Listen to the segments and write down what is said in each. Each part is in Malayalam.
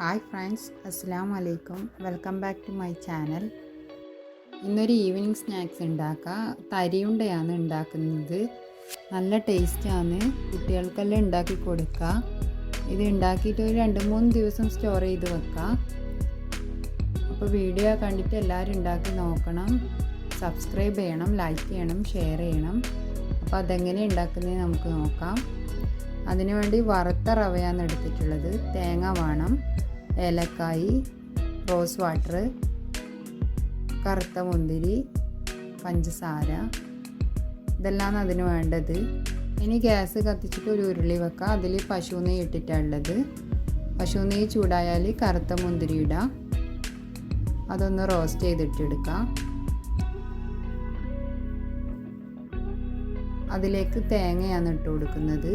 ഹായ് ഫ്രണ്ട്സ് അസ്സാം വലൈക്കും welcome back to my channel. ഇന്നൊരു ഈവനിങ് സ്നാക്സ് ഉണ്ടാക്കുക തരിയുണ്ടയാണ് ഉണ്ടാക്കുന്നത്. നല്ല ടേസ്റ്റാണ് കുട്ടികൾക്കെല്ലാം ഉണ്ടാക്കി കൊടുക്കുക ഇത് ഉണ്ടാക്കിയിട്ട് ഒരു രണ്ട് മൂന്ന് ദിവസം സ്റ്റോർ ചെയ്ത് വെക്കാം. അപ്പോൾ വീഡിയോ കണ്ടിട്ട് എല്ലാവരും ഉണ്ടാക്കി നോക്കണം. സബ്സ്ക്രൈബ് ചെയ്യണം ലൈക്ക് ചെയ്യണം ഷെയർ ചെയ്യണം. അപ്പോൾ അതെങ്ങനെ ഉണ്ടാക്കുന്നത് നമുക്ക് നോക്കാം. അതിനുവേണ്ടി വറുത്ത റവയാണ് എടുത്തിട്ടുള്ളത്. തേങ്ങ വേണം ഏലക്കായി റോസ് വാട്ടർ കറുത്ത മുന്തിരി പഞ്ചസാര. ഇതെല്ലാം അതിന് വേണ്ടത്. ഇനി ഗ്യാസ് കത്തിച്ചിട്ട് ഒരു ഉരുളി വെക്കുക അതിൽ പശു നെയ്യ് ഇട്ടിട്ടുള്ളത് പശു നെയ്യ് ചൂടായാൽ കറുത്ത മുന്തിരി ഇടാം. അതൊന്ന് റോസ്റ്റ് ചെയ്തിട്ടെടുക്കാം അതിലേക്ക് തേങ്ങയാണ് ഇട്ട് കൊടുക്കുന്നത്.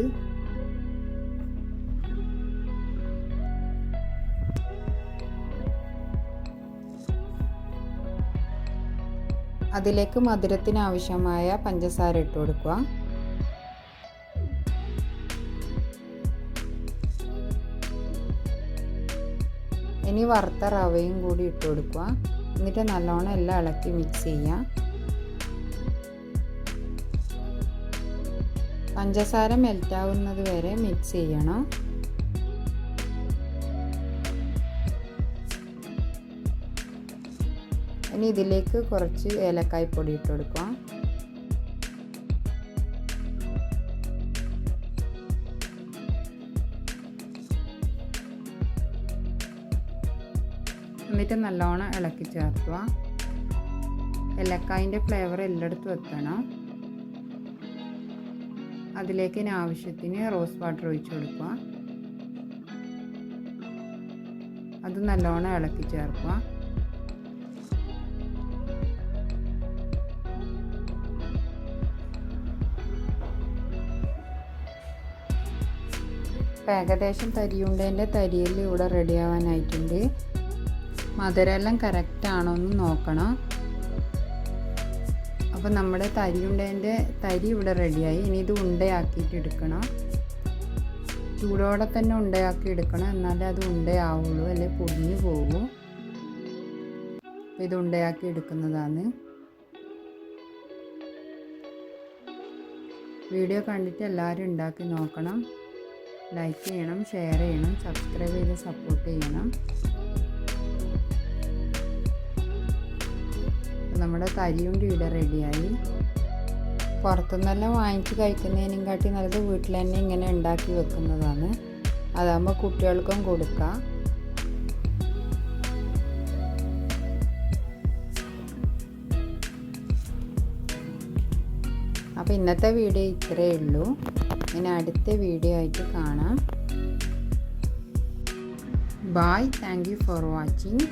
അതിലേക്ക് മധുരത്തിന് ആവശ്യമായ പഞ്ചസാര ഇട്ട് കൊടുക്കുക. ഇനി വറുത്ത റവയും കൂടി ഇട്ട് കൊടുക്കുക. എന്നിട്ട് നല്ലോണം എല്ലാം ഇളക്കി മിക്സ് ചെയ്യാം പഞ്ചസാര മെൽറ്റാവുന്നത് വരെ മിക്സ് ചെയ്യണം. ഇനി ഇതിലേക്ക് കുറച്ച് ഏലക്കായ് പൊടി ഇട്ട് കൊടുക്കാം. എന്നിട്ട് നല്ലോണം ഇളക്കി ചേർക്കുക. ഏലക്കായിന്റെ ഫ്ലേവർ എല്ലായിടത്തും എത്തണം. അതിലേക്ക് ഇനി ആവശ്യത്തിന് റോസ് വാട്ടർ ഒഴിച്ച് കൊടുക്കുക. അത് നല്ലോണം ഇളക്കി ചേർക്കുക. അപ്പം ഏകദേശം തരിയുണ്ടേന്റെ തരിയിൽ ഇവിടെ റെഡി ആവാനായിട്ടുണ്ട്. മധുരമെല്ലാം കറക്റ്റ് ആണോ എന്ന് നോക്കണം. അപ്പോൾ നമ്മുടെ തരി ഉണ്ടേന്റെ തരി ഇവിടെ റെഡിയായി. ഇനി ഇത് ഉണ്ടയാക്കിയിട്ട് എടുക്കണം. ചൂടോടെ തന്നെ ഉണ്ടയാക്കി എടുക്കണം. എന്നാലേ അത് ഉണ്ടയാവുള്ളൂ അല്ലെങ്കിൽ പൊടിഞ്ഞു പോകും. ഇത് ഉണ്ടയാക്കി എടുക്കുന്നതാണ്. വീഡിയോ കണ്ടിട്ട് എല്ലാവരും ഉണ്ടാക്കി നോക്കണം. ലൈക്ക് ചെയ്യണം ഷെയർ ചെയ്യണം സബ്സ്ക്രൈബ് ചെയ്ത് സപ്പോർട്ട് ചെയ്യണം. നമ്മുടെ കരിയുണ്ട് ഇവിടെ റെഡിയായി. പുറത്തുനിന്നെല്ലാം വാങ്ങിച്ച് കഴിക്കുന്നതിനും കാട്ടി നല്ലത് വീട്ടിൽ തന്നെ ഇങ്ങനെ ഉണ്ടാക്കി വെക്കുന്നതാണ്. അതാകുമ്പോൾ കുട്ടികൾക്കും കൊടുക്കാം. അപ്പോൾ ഇന്നത്തെ വീഡിയോ ഇത്രയേ ഉള്ളൂ. ഇനി അടുത്ത വീഡിയോ ആയിട്ട് കാണാം. Bye thank you for watching